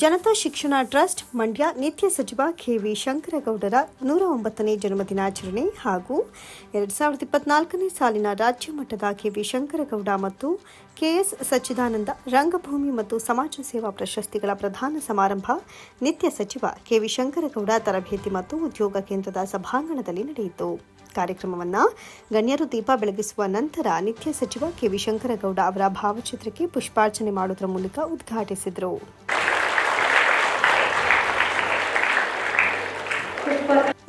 ಜನತಾ ಶಿಕ್ಷಣ ಟ್ರಸ್ಟ್, ಮಂಡ್ಯ ನಿತ್ಯ ಸಚಿವ ಕೆವಿ ಶಂಕರಗೌಡರ ನೂರ ಒಂಬತ್ತನೇ ಜನ್ಮದಿನಾಚರಣೆ ಹಾಗೂ ಎರಡು ಸಾವಿರದ ಇಪ್ಪತ್ನಾಲ್ಕನೇ ಸಾಲಿನ ರಾಜ್ಯ ಮಟ್ಟದ ಕೆವಿ ಶಂಕರಗೌಡ ಮತ್ತು ಕೆಎಸ್ ಸಚ್ಚಿದಾನಂದ ರಂಗಭೂಮಿ ಮತ್ತು ಸಮಾಜ ಸೇವಾ ಪ್ರಶಸ್ತಿಗಳ ಪ್ರಧಾನ ಸಮಾರಂಭ ನಿತ್ಯ ಸಚಿವ ಕೆವಿ ಶಂಕರಗೌಡ ತರಬೇತಿ ಮತ್ತು ಉದ್ಯೋಗ ಕೇಂದ್ರದ ಸಭಾಂಗಣದಲ್ಲಿ ನಡೆಯಿತು. ಕಾರ್ಯಕ್ರಮವನ್ನು ಗಣ್ಯರು ದೀಪ ಬೆಳಗಿಸುವ ನಂತರ ನಿತ್ಯ ಸಚಿವ ಕೆವಿ ಶಂಕರಗೌಡ ಅವರ ಭಾವಚಿತ್ರಕ್ಕೆ ಪುಷ್ಪಾರ್ಚನೆ ಮಾಡುವುದರ ಮೂಲಕ ಉದ್ಘಾಟಿಸಿದರು.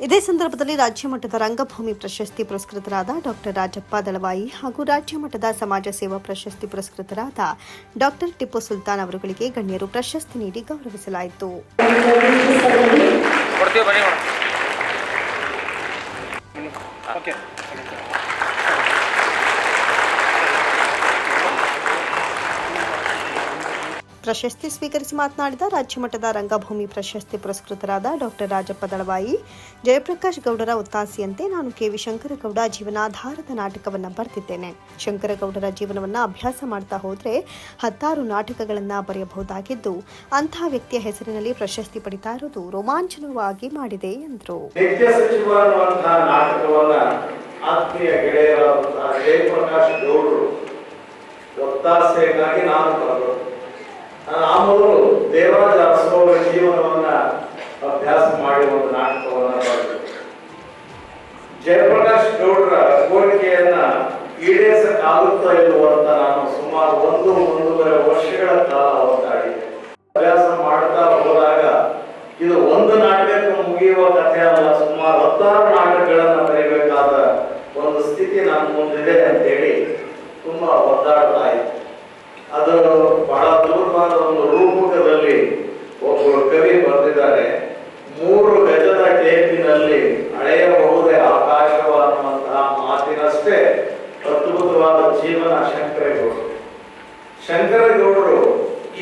ಇದೇ ಸಂದರ್ಭದಲ್ಲಿ ರಾಜ್ಯ ಮಟ್ಟದ ರಂಗಭೂಮಿ ಪ್ರಶಸ್ತಿ ಪುರಸ್ಕೃತರಾದ ಡಾಕ್ಟರ್ ರಾಜಪ್ಪ ದಳವಾಯಿ ಹಾಗೂ ರಾಜ್ಯ ಮಟ್ಟದ ಸಮಾಜ ಸೇವಾ ಪ್ರಶಸ್ತಿ ಪುರಸ್ಕೃತರಾದ ಡಾಕ್ಟರ್ ಟಿಪ್ಪು ಸುಲ್ತಾನ್ ಅವರುಗಳಿಗೆ ಗಣ್ಯರು ಪ್ರಶಸ್ತಿ ನೀಡಿ ಗೌರವಿಸಲಾಯಿತು. ಓಕೆ. ಪ್ರಶಸ್ತಿ ಸ್ವೀಕರಿಸಿ ಮಾತನಾಡಿದ ರಾಜ್ಯ ಮಟ್ಟದ ರಂಗಭೂಮಿ ಪ್ರಶಸ್ತಿ ಪುರಸ್ಕೃತರಾದ ಡಾಕ್ಟರ್ ರಾಜಪ್ಪ ದಳವಾಯಿ, ಜಯಪ್ರಕಾಶ್ ಗೌಡರ ಒತ್ತಾಸೆಯಂತೆ ನಾನು ಕೆವಿ ಶಂಕರಗೌಡ ಜೀವನಾಧಾರದ ನಾಟಕವನ್ನು ಬರೆದಿದ್ದೇನೆ ಶಂಕರಗೌಡರ ಜೀವನವನ್ನು ಅಭ್ಯಾಸ ಮಾಡ್ತಾ ಹೋದರೆ ಹತ್ತಾರು ನಾಟಕಗಳನ್ನು ಬರೆಯಬಹುದಾಗಿದ್ದು ಅಂತಹ ವ್ಯಕ್ತಿಯ ಹೆಸರಿನಲ್ಲಿ ಪ್ರಶಸ್ತಿ ಪಡಿತಾ ಇರುವುದು ರೋಮಾಂಚನವಾಗಿ ಮಾಡಿದೆ ಎಂದರು. ಆತ್ಮೀಯ ಗೆಳೆಯರಾದಂತಹ ಜಯಪ್ರಕಾಶ್ ಗೌಡರು ಒತ್ತಾಸೆಗಾಗಿ ಅರಸು ಜೀವನವನ್ನ ಅಭ್ಯಾಸ ಮಾಡಿ ಒಂದು ನಾಟಕವನ್ನ ಬರೆದು ಜಯಪ್ರಕಾಶ್ ಗೌಡರ ಕೋರಿಕೆಯನ್ನ ಈಡೇರಿಸಕ್ಕಾಗುತ್ತಾ ಇಲ್ವೋ ಅಂತ ನಾನು ಸುಮಾರು ಒಂದು, ಒಂದೂವರೆ ವರ್ಷಗಳ ಕಾಲ ಒದ್ದಾಡಿದ್ದೆ ಅಭ್ಯಾಸ ಮಾಡ್ತಾ ಹೋದಾಗ ಇದು ಒಂದು ನಾಟಕಕ್ಕೆ ಮುಗಿಯುವ ಕಥೆ ಅಲ್ಲ ಸುಮಾರು ಹತ್ತಾರು ಶಂಕರಗೌಡರು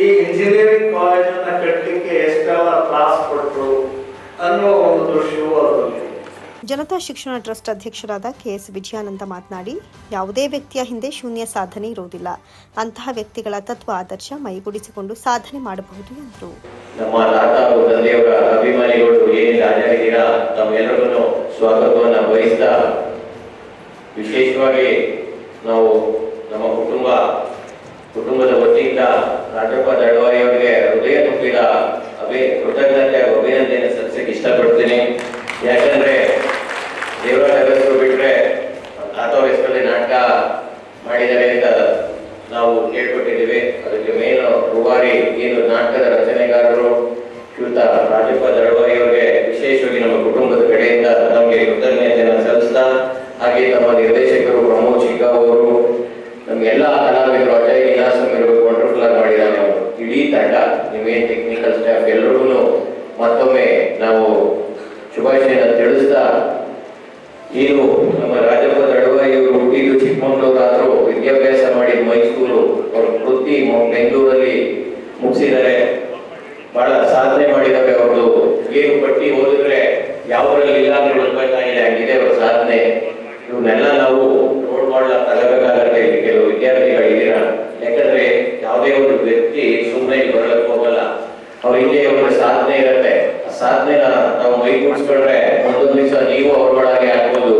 ಈ ಇಂಜಿನಿಯರಿಂಗ್ ಕಾಲೇಜನ್ನ ಕಟ್ಟಲಿಕ್ಕೆ ಎಷ್ಟೆಲ್ಲ ತ್ರಾಸ ಪಟ್ಟರು ಅನ್ನೋ ಒಂದು ದೃಶ್ಯವೂ ಅದರಲ್ಲಿ ಜನತಾ ಶಿಕ್ಷಣ ಟ್ರಸ್ಟ್ ಅಧ್ಯಕ್ಷರಾದ ಕೆಎಸ್ ವಿಜಯಾನಂದ ಮಾತನಾಡಿ ಯಾವುದೇ ವ್ಯಕ್ತಿಯ ಹಿಂದೆ ಶೂನ್ಯ ಸಾಧನೆ ಇರುವುದಿಲ್ಲ. ಅಂತಹ ವ್ಯಕ್ತಿಗಳ ತತ್ವ ಆದರ್ಶ ಮೈಗೂಡಿಸಿಕೊಂಡು ಸಾಧನೆ ಮಾಡಬಹುದು ಎಂದರು. ನಮ್ಮ ತಂದೆಯವರ ಅಭಿಮಾನಿಗಳು ಏನಿಲ್ಲ ಹಾಜರಿದ್ದೀರಾ ತಮ್ಮೆಲ್ಲರಿಗೂ ಸ್ವಾಗತವನ್ನ ಬಯಸ್ತಾ ವಿಶೇಷವಾಗಿ ನಾವು ನಮ್ಮ ಕುಟುಂಬ ಕುಟುಂಬದ ವತಿಯಿಂದ ರಾಜಪ್ಪ ದಳವಾಯಿ ಅವರಿಗೆ ಹೃದಯ ತುಂಬಿದ ಅಭಿ, ಕೃತಜ್ಞತೆ ಅಭಿನಂದನೆ ಸಲ್ಲಿಸಕ್ಕೆ ಇಷ್ಟಪಡ್ತೀನಿ. ಯಾಕಂದ್ರೆ ದೇವರಾಜ ಅಗಸ್ರು ಬಿಟ್ರೆ ತಾತ ಹೆಸರಲ್ಲಿ ನಾಟಕ ಮಾಡಿದ್ದಾರೆ ಅಂತ ನಾವು ಕೇಳ್ಕೊಟ್ಟಿದ್ದೀವಿ. ಅದಕ್ಕೆ ಮೇನ್ ರೂವಾರಿ ಏನು ನಾಟಕದ ರಚನೆಗಾರರು ಶ್ರೀಯುತ ರಾಜಪ್ಪ ದಳವಾಯಿ ಅವರಿಗೆ ವಿಶೇಷವಾಗಿ ನಮ್ಮ ಕುಟುಂಬದ ಕಡೆಯಿಂದ ನಮಗೆ ಕೃತಜ್ಞತೆಯನ್ನು ಇಡೀ ತಂಡ ನಿಮ್ಗೇನ್ ಟೆಕ್ನಿಕಲ್ ಸ್ಟಾಫ್ ಎಲ್ಲರಿಗೂ ಮತ್ತೊಮ್ಮೆ ನಾವು ಶುಭಾಶಯನ ತಿಳಿಸ್ತಾ, ಏನು ನಮ್ಮ ರಾಜಪ್ಪ ದಳವಾಯಿ ಅವರು ಹುಟ್ಟಿದ್ದು ಚಿಕ್ಕಮಗಳೂರು ಆದರೂ ವಿದ್ಯಾಭ್ಯಾಸ ಮಾಡಿ ಮೈಸೂರು, ಅವರು ಕೃತಿ ಬೆಂಗಳೂರಲ್ಲಿ ಮುಗಿಸಿದರೆ ಬಹಳ ಸಾಧನೆ ಮಾಡಿದ್ದಾರೆ ಅವರು ಏನು ಪಟ್ಟಿ ಓದಿದ್ರೆ ಯಾವರಲ್ಲಿ ಇಲ್ಲ ಅಂದ್ರೆ ಗೊತ್ತಾಗಿದೆ ಅವರ ಸಾಧನೆ. ಇವನ್ನೆಲ್ಲ ನಾವು ನೋಡ್ ಮಾಡ್ಲಾ ತಗೋಬೇಕಾಗತ್ತೆ ಕೆಲವು ವಿದ್ಯಾರ್ಥಿಗಳು ಇದ್ದೀರಾ ಯಾಕಂದ್ರೆ ಯಾವುದೇ ಒಂದು ಅವ್ರ ಹಿಂದೆ ಒಂದು ಸಾಧನೆ ಇರುತ್ತೆ. ಆ ಸಾಧನೆನ ನಾವು ಮೈಗೂಡಿಸ್ಕೊಂಡ್ರೆ ಒಂದೊಂದು ದಿವಸ ನೀವು ಅವ್ರೊಳಗೆ ಆಗ್ಬೋದು.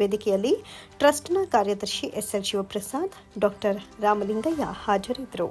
ವೇದಿಕೆಯಲ್ಲಿ ಟ್ರಸ್ಟ್ನ ಕಾರ್ಯದರ್ಶಿ ಎಸ್ಎಲ್ ಶಿವಪ್ರಸಾದ್, ಡಾಕ್ಟರ್ ರಾಮಲಿಂಗಯ್ಯ ಹಾಜರಿದ್ದರು.